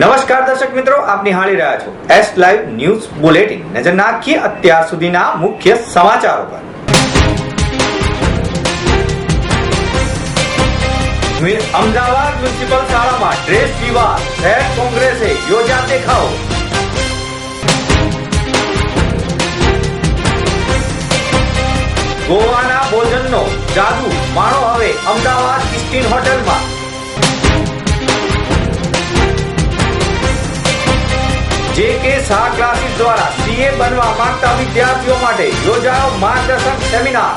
નમસ્કાર દર્શક મિત્રો, આપ નિહાળી રહ્યા છો એસ લાઈવ ન્યૂઝ બુલેટિન નજર નાખીએ અત્યાર સુધીના મુખ્ય સમાચારો પર. અમદાવાદ મ્યુનિસિપલ શાળામાં ડ્રેસ વિવાદ. શહેર કોંગ્રેસે યોજ્યા દેખાવ. ગોવાના ભોજનનો જાદુ. માણો હવે અમદાવાદ ઇસ્ટીન હોટલમાં જે કે શાહ ક્લાસીસ દ્વારા સીએ બનવા માંગતા વિદ્યાર્થીઓ માટે યોજાયો માર્ગદર્શન સેમિનાર.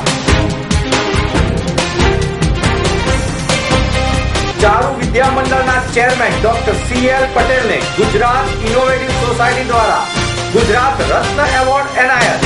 ચારુ વિદ્યા મંડળના ચેરમેન ડોક્ટર સી એલ પટેલને ગુજરાત ઇનોવેટિવ સોસાયટી દ્વારા ગુજરાત રત્ન એવોર્ડ એનાયત.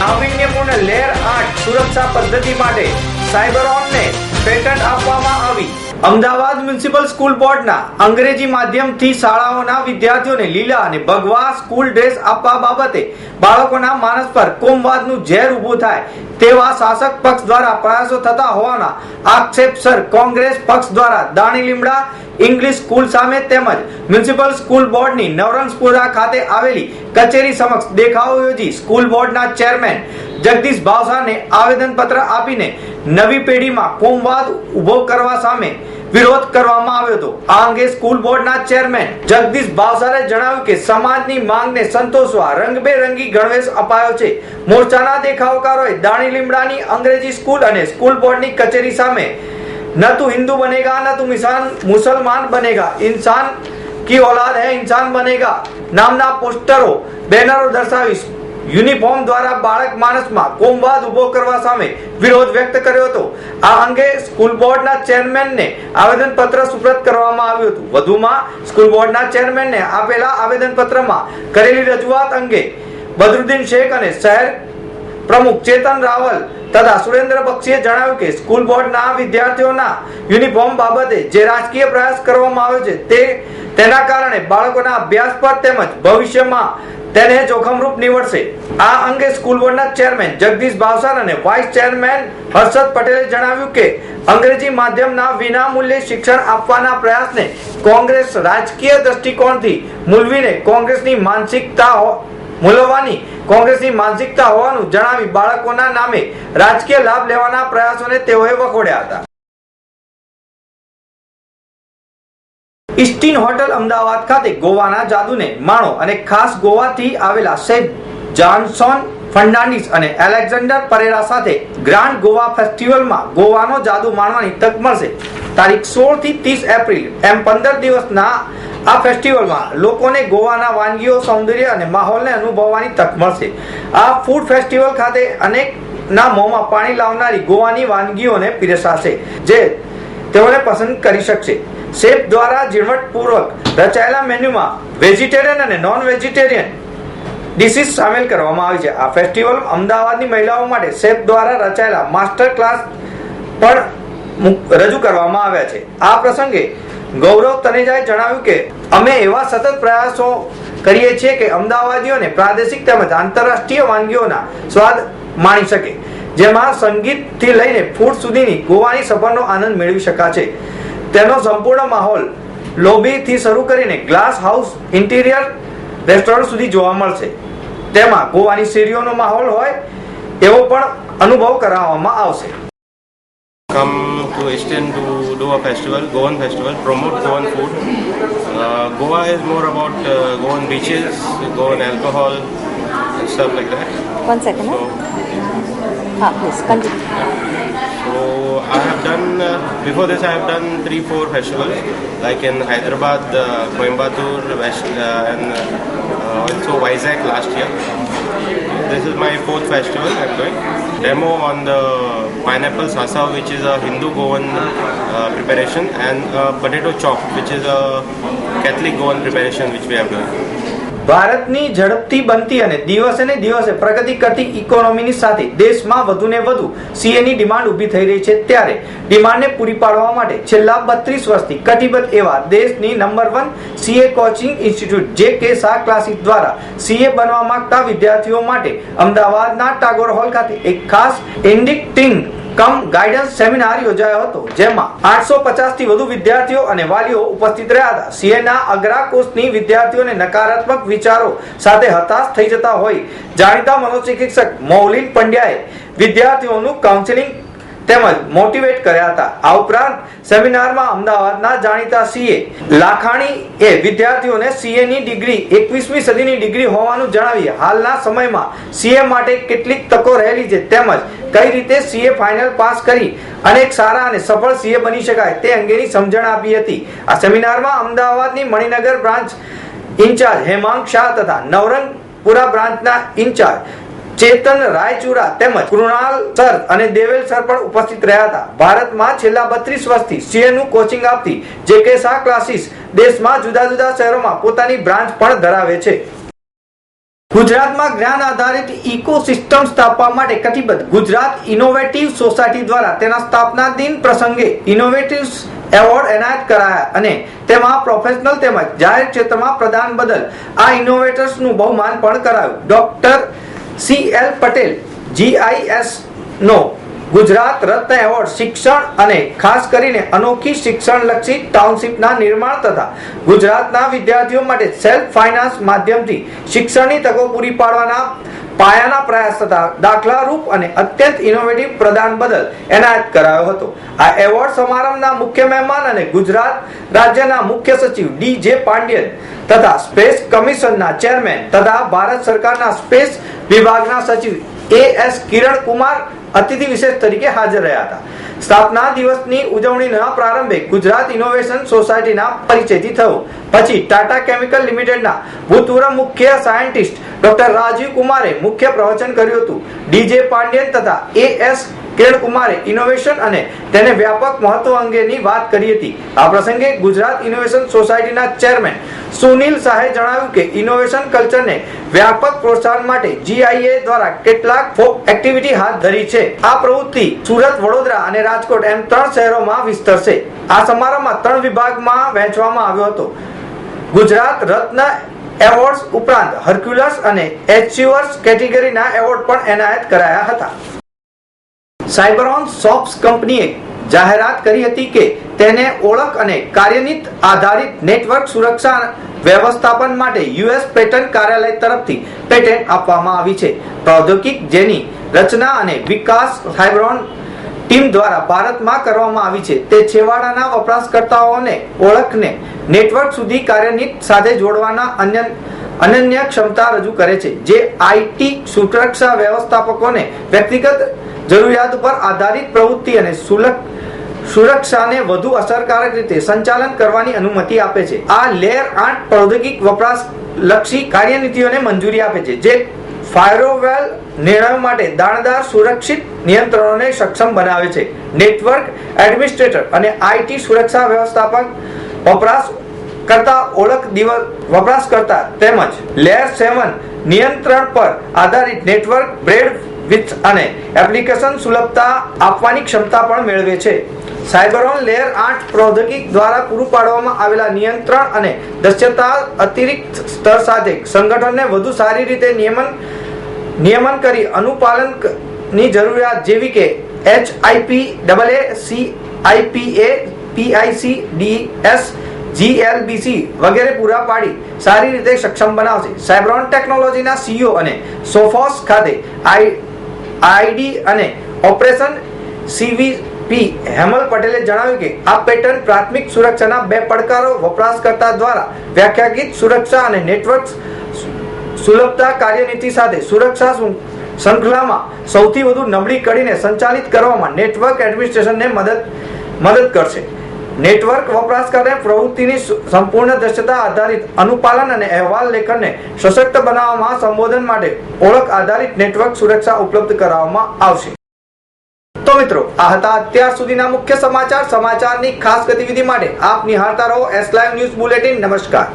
નાવીન્યપૂર્ણ લેર આર્ટ સુરક્ષા પદ્ધતિ માટે સાયબરોનને પેટન્ટ આપવામાં આવી. અમદાવાદ મ્યુનિસિપલ સ્કૂલ બોર્ડના અંગ્રેજી માધ્યમથી શાળાઓના વિદ્યાર્થીઓને લીલા અને ભગવા સ્કૂલ ડ્રેસ આપવા બાબતે બાળકોના માનસ પર કોમવાદનું ઝેર ઊભું થાય તેવા શાસક પક્ષ દ્વારા પ્રયાસો થતા હોવાના આક્ષેપસર કોંગ્રેસ પક્ષ દ્વારા દાણી લીમડા ઇંગ્લિશ સ્કૂલ સામે તેમજ મ્યુનિસિપલ સ્કૂલ બોર્ડની નવરંગપુરા ખાતે આવેલી કચેરી સમક્ષ દેખાવો યોજી સ્કૂલ બોર્ડના ચેરમેન જગદીશ ભાવસાને આવેદનપત્ર આપીને નવી પેઢીમાં કોમવાદ ઊભો કરવા સામે વિરોધ કરવામાં આવ્યો હતો. આ અંગે સ્કૂલ બોર્ડના ચેરમેન જગદીશ ભાવસારે જણાવ્યું કે સમાજની માંગને સંતોષવા રંગબેરંગી ગણવેશ અપાયો છે. મોરચાના દેખાવકારોએ દાણી લીમડાની અંગ્રેજી સ્કૂલ અને સ્કૂલ બોર્ડની કચેરી સામે ન તું હિન્દુ બનેગા, ન તું મિસાન, મુસલમાન બનેગા, ઇન્સાન કી ઓલાદ હે, ઇન્સાન બનેગા નામના પોસ્ટરો, બેનરો દર્શાવી યુનિફોર્મ દ્વારા બાળક માણસમાં કોમવાદ ઊભો કરવા સામે વિરોધ વ્યક્ત કર્યો હતો. આ અંગે સ્કૂલ બોર્ડના ચેરમેનને આવેદનપત્ર સુપ્રત કરવામાં આવ્યું હતું. વધુમાં સ્કૂલ બોર્ડના ચેરમેનને આપેલા આવેદનપત્રમાં કરેલી રજૂઆત અંગે બદરુદ્દીન શેખ અને શહેર પ્રમુખ ચેતન રાવલ તથા સુરેન્દ્ર બક્ષીએ જણાવ્યું કે સ્કૂલ બોર્ડના વિદ્યાર્થીઓના યુનિફોર્મ બાબતે જે રાજકીય પ્રયાસ કરવામાં આવ્યો છે તે તેના કારણે બાળકોના અભ્યાસ પર તેમજ ભવિષ્યમાં તેને જોખમરૂપ નીવડશે. આ અંગે સ્કૂલ બોર્ડના ચેરમેન જગદીશ ભાવસાર અને વાઇસ ચેરમેન હર્ષદ પટેલે જણાવ્યું કે, અંગ્રેજી માધ્યમના વિનામૂલ્યે શિક્ષણ આપવાના પ્રયાસને કોંગ્રેસ રાજકીય દ્રષ્ટિકોણથી મૂલવીને કોંગ્રેસની માનસિકતા મૂલવવાની કોંગ્રેસની માનસિકતા હોવાનું જણાવી બાળકોના નામે રાજકીય લાભ લેવાના પ્રયાસોને તેઓએ વખોડ્યા હતા. ઇસ્ટીન હોટલ અમદાવાદ ખાતે ગોવાના જાદુને માણો અને ખાસ ગોવાથી આવેલા સેન્ટ જાન્સોન ફર્નાન્ડિસ અને એલેક્ઝાન્ડર પરેરા સાથે ગ્રાન્ડ ગોવા ફેસ્ટિવલમાં ગોવાનો જાદુ માણવાની તક મળશે. તારીખ સોળથી ત્રીસ એપ્રિલ એમ પંદર દિવસના આ ફેસ્ટિવલમાં લોકોને ગોવાના વાનગીઓ, સૌંદર્ય અને માહોલને અનુભવવાની તક મળશે. આ ફૂડ ફેસ્ટિવલ ખાતે અનેક ના મોંમાં પાણી લાવનારી ગોવાની વાનગીઓને પીરસાશે, જે તેઓને પસંદ કરી શકશે. શેફ દ્વારા ઝીણવટપૂર્વક રચાયેલા મેન્યુમાં વેજીટેરિયન અને નોન વેજીટેરિયન ડિશીસ સામેલ કરવામાં આવી છે. આ ફેસ્ટિવલ અમદાવાદની મહિલાઓ માટે શેફ દ્વારા રચાયેલા માસ્ટર ક્લાસ પણ રજૂ કરવામાં આવ્યા છે. આ પ્રસંગે ગૌરવ તનેજાએ જણાવ્યું કે, અમે એવા સતત પ્રયાસો કરીએ છીએ કે અમદાવાદીઓને પ્રાદેશિક તેમજ આંતરરાષ્ટ્રીય વાનગીઓના સ્વાદ માણી શકે, જેમાં સંગીતથી લઈને ફૂડ સુધીની ગોવાની સફરનો આનંદ મેળવી શકાશે. તેનો સંપૂર્ણ માહોલ લોબીથી શરૂ કરીને ગ્લાસ હાઉસ ઇન્ટિરિયર રેસ્ટોરન્ટ સુધી જોવા મળશે તેમાં ગોવાની શેરીઓનો માહોલ હોય એવો પણ અનુભવ કરાવવામાં આવશે come to Eastern to do a festival, Goan festival, promote Goan food. Uh, Goa is more about uh, Goan beaches, Goan alcohol, and stuff like that. One second. So, Huh? Ah, please continue. So I have done uh, before this. I have done three, four festivals, like in Hyderabad, uh, Coimbatore, West, uh, and uh, also Vizag last year. This is my fourth festival I'm doing. Demo on the pineapple sasa, which is a Hindu Goan uh, preparation, and potato chop, which is a Catholic Goan preparation, which we have done. ભારતની ઝડપથી બનતી અને દિવસે ને દિવસે પ્રગતિ કરતી ઇકોનોમીની સાથે દેશમાં વધુ ને વધુ સીએની ડિમાન્ડ ઊભી થઈ રહી છે ત્યારે ડિમાન્ડને પૂરી પાડવા માટે છેલ્લા બત્રીસ વર્ષથી કટિબદ્ધ એવા દેશની number one CA coaching institute J K Shah classes દ્વારા સીએ બનવા માંગતા વિદ્યાર્થીઓ માટે અમદાવાદના ટાગોર હોલ ખાતે એક ખાસ ઇન્ડિક્ટિંગ કમ ગાઈડન્સ સેમિનાર યોજાયો હતો, જેમાં આઠસો થી વધુ વિદ્યાર્થીઓ અને વાલીઓ ઉપસ્થિત રહ્યા હતા. સીએના અગ્રા કોર્સની વિદ્યાર્થીઓને નકારાત્મક વિચારો સાથે હતાશ થઈ જતા હોય, જાણીતા મનોચિકિત્સક મૌલિન પંડ્યાએ વિદ્યાર્થીઓનું કાઉન્સેલિંગ તેમજ મોટિવેટ કર્યા હતા. આ ઉપરાંત સેમિનારમાં અમદાવાદના જાણીતા સીએ લાખાણી એ વિદ્યાર્થીઓને સીએ ની ડિગ્રી, એકવીસમી સદીની ડિગ્રી હોવાનું જણાવી હાલના સમયમાં સીએ માટે કેટલીક તકો રહેલી છે. તેમજ કઈ રીતે સીએ ફાઇનલ પાસ કરી અનેક સારા અને સફળ સીએ બની શકાય તે અંગેની સમજણ આપી હતી. આ સેમિનારમાં અમદાવાદની મણિનગર બ્રાન્ચ ઇન્ચાર્જ હેમાંગ શાહ તથા નવરંગપુરા બ્રાન્ચના ઇન્ચાર્જ ચેતન રાયચુરા તેમજ કૃણાલ સર અને દેવેલ સર પણ ઉપસ્થિત રહ્યા હતા. ભારતમાં છેલ્લા બત્રીસ વર્ષથી સીએ નું કોચિંગ આપતી જે કે શાહ ક્લાસીસ દેશમાં જુદા જુદા શહેરોમાં પોતાની બ્રાન્ચ પણ ધરાવે છે. ગુજરાતમાં જ્ઞાન આધારિત ઇકોસિસ્ટમ સ્થાપવા માટે કટિબદ્ધ ગુજરાત ઇનોવેટિવ સોસાયટી દ્વારા તેના સ્થાપના દિન પ્રસંગે ઇનોવેટિવ એવોર્ડ એનાયત કરાયા અને તેમાં પ્રોફેશનલ તેમજ જાહેર ક્ષેત્રમાં પ્રદાન બદલ આ ઇનોવેટર્સનું બહુમાન પણ કરાયું. Doctor C L Patel GIS નો ગુજરાત રત્ન એવોર્ડ શિક્ષણ અને ખાસ કરીને અનોખી શિક્ષણલક્ષી ટાઉનશીપના નિર્માણ તથા ગુજરાતના વિદ્યાર્થીઓ માટે સેલ્ફ ફાઇનાન્સ માધ્યમથી શિક્ષણની તકો પૂરી પાડવાના પાયાના પ્રયાસ તથા દાખલારૂપ અને અત્યંત ઇનોવેટિવ પ્રદાન બદલ એનાયત કરાયો હતો. આ એવોર્ડ સમારંભના મુખ્ય મહેમાન અને ગુજરાત રાજ્યના મુખ્ય સચિવ ડી જે પાંડ્યન તથા સ્પેસ કમિશનના ચેરમેન તથા ભારત સરકારના સ્પેસ વિભાગના સચિવ એ એસ કિરણ કુમાર અતિથિ વિશેષ તરીકે હાજર રહ્યા હતા. સ્થાપના દિવસની ઉજવણીના પ્રારંભે ગુજરાત ઇનોવેશન સોસાયટીના પરિચયથી થયો. પછી ટાટા કેમિકલ લિમિટેડના ભૂતપૂર્વ મુખ્ય સાયન્ટિસ્ટ ડોક્ટર રાજીવ કુમારે મુખ્ય પ્રવચન કર્યું હતું. ડીજે પાંડ્યન તથા એ એસ કિરણ કુમારે ઇનોવેશન અને તેને વ્યાપક મહત્વ અંગેની વાત કરી હતી. આ પ્રસંગે ગુજરાત ઇનોવેશન સોસાયટીના ચેરમેન સુનિલ શાહે જણાવ્યું કે ઇનોવેશન કલ્ચરને વ્યાપક પ્રોત્સાહન માટે જીઆઈએ દ્વારા કેટલાક ફોક એક્ટિવિટી હાથ ધરી છે. આ પ્રવૃત્તિ સુરત, વડોદરા અને રાજકોટ એમ ત્રણ શહેરોમાં વિસ્તરશે. આ સમારોહમાં ત્રણ વિભાગમાં વહેંચવામાં આવ્યો હતો. ગુજરાત રત્ન એવોર્ડ્સ ઉપરાંત હર્ક્યુલસ અને એચિવર્સ કેટેગરીના એવોર્ડ પણ એનાયત કરાયા હતા. સાયબરોન સોફ્ટ કંપનીએ જાહેરાત કરી હતી કે તેને ઓળખ અને કાર્યનીત આધારિત નેટવર્ક સુરક્ષા વ્યવસ્થાપન માટે યુએસ પેટન્ટ કાર્યાલય તરફથી પેટન્ટ આપવામાં આવી છે. પ્રૌદ્યોગિક જેની રચના અને વિકાસ સાયબરોન ટીમ દ્વારા ભારતમાં કરવામાં આવી છે. તે છેવાડાના વપરાશકર્તાઓને ઓળખને નેટવર્ક સુધી કાર્યનીત સાથે જોડવાના અન્ય અનન્ય ક્ષમતા રજૂ કરે છે, જે આઈટી સુરક્ષા વ્યવસ્થાપકોને વ્યક્તિગત જરૂરિયાત પર આધારિત પ્રવૃત્તિ અને સુલક સુરક્ષાને વધુ અસરકારક રીતે સંચાલન કરવાની અનુમતિ આપે છે. આ લેયર આઠ પ્રૌદ્યોગિક વપરાશ લક્ષી કાર્યનીતિઓને મંજૂરી આપે છે, જે ફાયરોવેલ નિર્ણયો માટે દાણદાર સુરક્ષિત નિયંત્રણોને સક્ષમ બનાવે છે. નેટવર્ક એડમિનિસ્ટ્રેટર અને આઈટી સુરક્ષા વ્યવસ્થાપક વપરાશ કરતા ઓળખ દિવસ વપરાશકર્તા તેમજ લેયર સેવન નિયંત્રણ પર આધારિત નેટવર્ક બ્રેડ વિથ અને એપ્લિકેશન સુલભતા આપવાની ક્ષમતા પણ મેળવે છે. સાયબરોન લેયર આઠ પ્રૌદ્યોગિક દ્વારા પૂરું પાડવામાં આવેલા નિયંત્રણ અને દશ્યતા અતિરિક્ત સ્તર સાથે સંગઠનને વધુ સારી રીતે નિયમન નિયમન કરી અનુપાલનની જરૂરિયાત જેવી કે H IP double A C IPA PIC DS GLBC વગેરે પૂરા પાડી સારી રીતે સક્ષમ બનાવશે. સાયબ્રોન ટેકનોલોજીના સીઈઓ અને સોફોસ ખાતે આઈ આઈડી અને ઓપરેશન સીવીપી. હેમલ પટેલે જણાવ્યું કે આ પેટર્ન પ્રાથમિક સુરક્ષાના બે પડકારો વપરાશકર્તા દ્વારા વ્યાખ્યાયિત સુરક્ષા અને નેટવર્ક સુલભતા કાર્યનીતિ સાથે સુરક્ષા શૃંખલામાં સૌથી વધુ નબળી કડીને સંચાલિત કરવામાં નેટવર્ક એડમિનિસ્ટ્રેશનને મદદ મદદ કરશે. નેટવર્ક વપરાશકારને પ્રવૃત્તિની સંપૂર્ણ દ્રશ્યતા આધારિત અનુપાલન અને અહેવાલ લેખનને સશક્ત બનાવવામાં સંબોધન માટે ઓળખ આધારિત નેટવર્ક સુરક્ષા ઉપલબ્ધ કરાવવામાં આવશે. તો મિત્રો, આ હતા અત્યાર સુધીના મુખ્ય સમાચાર. સમાચારની ખાસ ગતિવિધિ માટે આપ નિહાળતા રહો એસ લાઈવ ન્યૂઝ બુલેટિન નમસ્કાર.